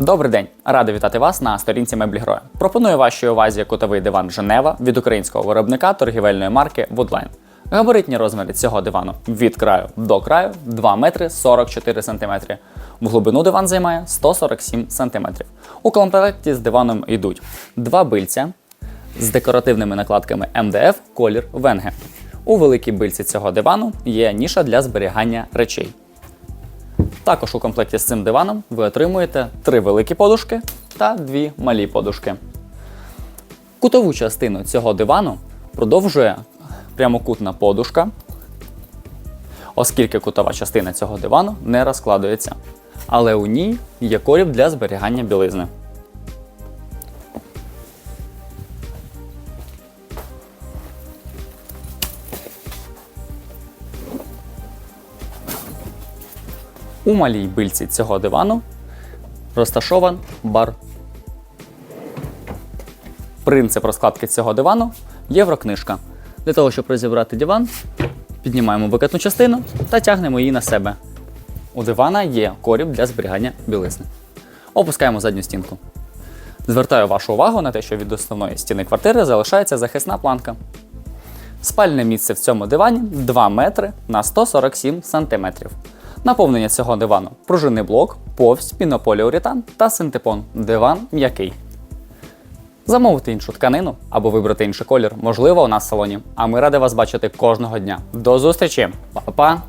Добрий день, радий вітати вас на сторінці Меблі Гроя. Пропоную вашій увазі кутовий диван Женева від українського виробника торгівельної марки Woodline. Габаритні розміри цього дивану від краю до краю 2 метри 44 сантиметри. В глибину диван займає 147 сантиметрів. У комплекті з диваном йдуть два бильця з декоративними накладками МДФ колір Венге. У великій бильці цього дивану є ніша для зберігання речей. Також у комплекті з цим диваном ви отримуєте три великі подушки та дві малі подушки. Кутову частину цього дивану продовжує прямокутна подушка, оскільки кутова частина цього дивану не розкладується. Але у ній є коріб для зберігання білизни. У малій бильці цього дивану розташован бар. Принцип розкладки цього дивану єврокнижка. Для того, щоб розібрати диван, піднімаємо викатну частину та тягнемо її на себе. У дивана є коріб для зберігання білизни. Опускаємо задню стінку. Звертаю вашу увагу на те, що від основної стіни квартири залишається захисна планка. Спальне місце в цьому дивані 2 метри на 147 сантиметрів. Наповнення цього дивану пружинний блок, повсть, пінополіуретан та синтепон. Диван м'який. Замовити іншу тканину або вибрати інший колір можливо у нас в салоні. А ми раді вас бачити кожного дня. До зустрічі! Па-па!